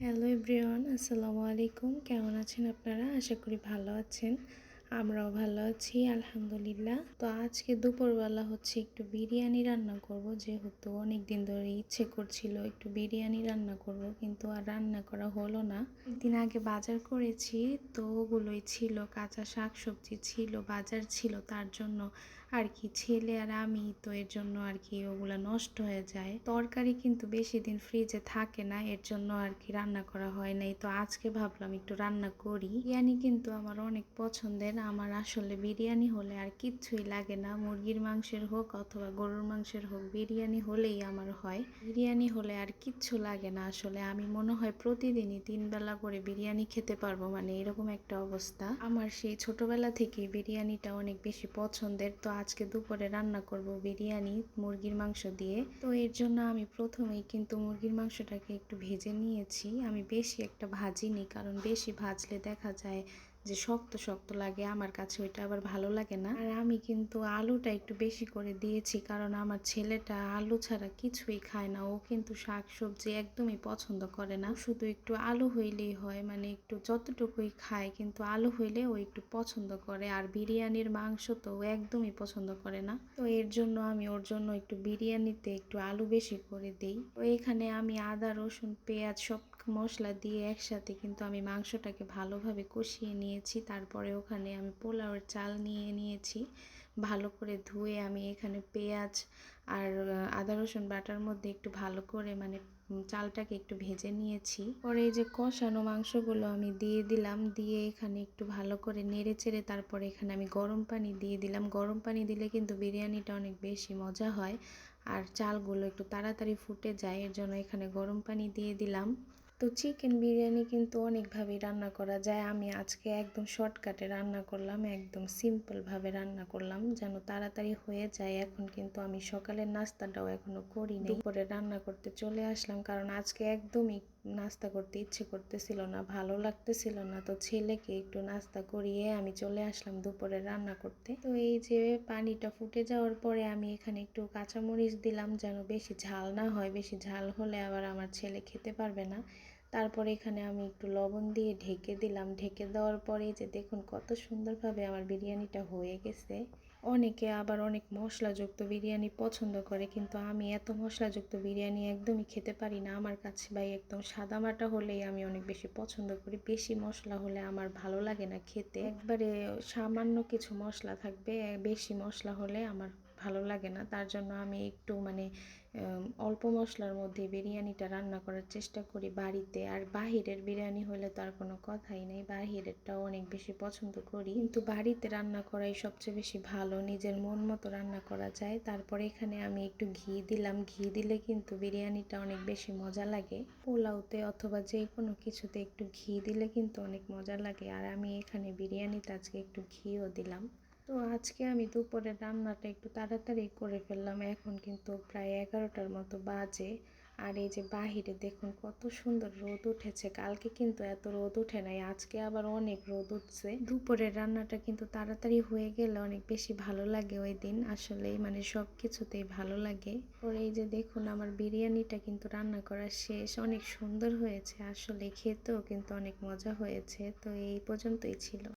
Hello everyone আসসালামু আলাইকুম কেমন আছেন আপনারা? আশা করি ভালো আছেন। আমরাও ভালো আছি, আলহামদুলিল্লাহ। তো আজকে দুপুরবেলা হচ্ছে একটু বিরিয়ানি রান্না করব, যেহেতু অনেক দিন ধরে ইচ্ছে করছিল একটু বিরিয়ানি রান্না করব, কিন্তু আর রান্না করা হলো না। একদিন আগে বাজার করেছি, তো ওগুলোই ছিল, কাঁচা শাক সবজি ছিল, বাজার ছিল, তার জন্য আর কি ছেলে আর আমি, তো এর জন্য আর কি ওগুলো নষ্ট হয়ে যায়। তরকারি কিন্তু বেশি দিন ফ্রিজে থাকে না, এর জন্য আর কি রান্না করা হয় নাই। তো আজকে ভাবলাম একটু রান্না করি। বিরিয়ানি কিন্তু আমার অনেক পছন্দের আমার আসলে বিরিয়ানি হলে আর কিচ্ছুই লাগে না। মুরগির মাংসের হোক অথবা গরুর মাংসের হোক বিরিয়ানি হলেই আমার হয়। বিরিয়ানি হলে আর কিচ্ছু লাগে না আসলে। আমি মনে হয় প্রতিদিনই তিন বেলা করে বিরিয়ানি খেতে পারব মানে এরকম একটা অবস্থা। আমার সেই ছোটবেলা থেকে বিরিয়ানিটা অনেক বেশি পছন্দের। তো আজকে দুপুরে রান্না করব বিরিয়ানি মুরগির মাংস দিয়ে। তো এর জন্য আমি প্রথমেই কিন্তু মুরগির মাংসটাকে একটু ভেজে নিয়েছি। আমি বেশি একটা ভাজিনি, কারণ বেশি ভাজলে দেখা যায় যে শক্ত শক্ত লাগে, আমার কাছে ওইটা আবার ভালো লাগে না। আর আমি কিন্তু আলুটা একটু বেশি করে দিয়েছি, কারণ আমার ছেলেটা আলু ছাড়া কিছুই খায় না। ও কিন্তু শাক সবজি একদমই পছন্দ করে না। শুধু একটু আলু হইলেই হয় মানে একটু যতটুকুই খায়, কিন্তু আলু হইলে ও একটু পছন্দ করে। আর বিরিয়ানির মাংস তো ও একদমই পছন্দ করে না। তো এর জন্য আমি ওর জন্য একটু বিরিয়ানিতে একটু আলু বেশি করে দিই। তো এখানে আমি আদা, রসুন, পেঁয়াজ সব মশলা দিয়ে একসাথে কিন্তু আমি মাংসটাকে ভালোভাবে কষিয়ে নিয়েছি। তারপরে ওখানে আমি পোলাওয়ের চাল নিয়ে নিয়েছি। ভালো করে ধুয়ে আমি এখানে পেঁয়াজ আর আদা, রসুন বাটার মধ্যে একটু ভালো করে মানে চালটাকে একটু ভেজে নিয়েছি। পরে এই যে কষানো মাংসগুলো আমি দিয়ে দিলাম, দিয়ে এখানে একটু ভালো করে নেড়ে চেড়ে তারপরে এখানে আমি গরম পানি দিয়ে দিলাম। গরম পানি দিলে কিন্তু বিরিয়ানিটা অনেক বেশি মজা হয়। আর চালগুলো একটু তাড়াতাড়ি ফুটে যায়, এর জন্য এখানে গরম পানি দিয়ে দিলাম। তো চিকেন বিরিয়ানি কিন্তু অনেকভাবেই রান্না করা যায়। আমি আজকে একদম শর্টকাটে রান্না করলাম, একদম সিম্পলভাবে রান্না করলাম, যেন তাড়াতাড়ি হয়ে যায়। এখন কিন্তু আমি সকালের নাস্তাটাও এখনও করি দুপুরে রান্না করতে চলে আসলাম, কারণ আজকে একদমই নাস্তা করতে ইচ্ছে করতেছিল না, ভালো লাগতেছিল না। তো ছেলেকে একটু নাস্তা করিয়ে আমি চলে আসলাম দুপুরে রান্না করতে। তো এই যে পানিটা ফুটে যাওয়ার পরে আমি এখানে একটু কাঁচামরিচ দিলাম, যেন বেশি ঝাল না হয়। বেশি ঝাল হলে আবার আমার ছেলে খেতে পারবে না। তারপরে এখানে আমি একটু লবণ দিয়ে ঢেকে দিলাম। ঢেকে দেওয়ার পরে যে দেখুন কত সুন্দরভাবে আমার বিরিয়ানিটা হয়ে গেছে। অনেকে আবার অনেক মশলাযুক্ত বিরিয়ানি পছন্দ করে, কিন্তু আমি এত মশলাযুক্ত বিরিয়ানি একদমই খেতে পারি না। আমার কাছে ভাই একদম সাদামাটা হলেই আমি অনেক বেশি পছন্দ করি। বেশি মশলা হলে আমার ভালো লাগে না খেতে। একবারে সামান্য কিছু মশলা থাকবে, বেশি মশলা হলে আমার ভালো লাগে না। তার জন্য আমি একটু মানে অল্প মশলার মধ্যে বিরিয়ানিটা রান্না করার চেষ্টা করি বাড়িতে। আর বাহিরের বিরিয়ানি হলে তার কোনো কথাই নেই। বাহিরেরটাও অনেক বেশি পছন্দ করি। কিন্তু বাড়িতে রান্না করাই সবচেয়ে বেশি ভালো। নিজের মন মতো রান্না করা যায়। তারপরে এখানে আমি একটু ঘি দিলাম। ঘি দিলে কিন্তু বিরিয়ানিটা অনেক বেশি মজা লাগে। পোলাওতে অথবা যে কোনো কিছুতে একটু ঘি দিলে কিন্তু অনেক মজা লাগে। আর আমি এখানে বিরিয়ানিতে আজকে একটু ঘিও দিলাম। তো আজকে আমি দুপুরে রান্নাটা একটু তাড়াতাড়ি করে ফেললাম। এখন কিন্তু প্রায় এগারোটার মতো বাজে। আর এই যে বাহিরে দেখুন কত সুন্দর রোদ উঠেছে। কালকে কিন্তু এত রোদ উঠে নাই, আজকে আবার অনেক রোদ উঠছে। দুপুরের রান্নাটা কিন্তু তাড়াতাড়ি হয়ে গেলে অনেক বেশি ভালো লাগে ওই দিন। আসলে মানে সব কিছুতেই ভালো লাগে। পরে এই যে দেখুন আমার বিরিয়ানিটা কিন্তু রান্না করা শেষ। অনেক সুন্দর হয়েছে আসলে, খেতেও কিন্তু অনেক মজা হয়েছে। তো এই পর্যন্তই ছিল।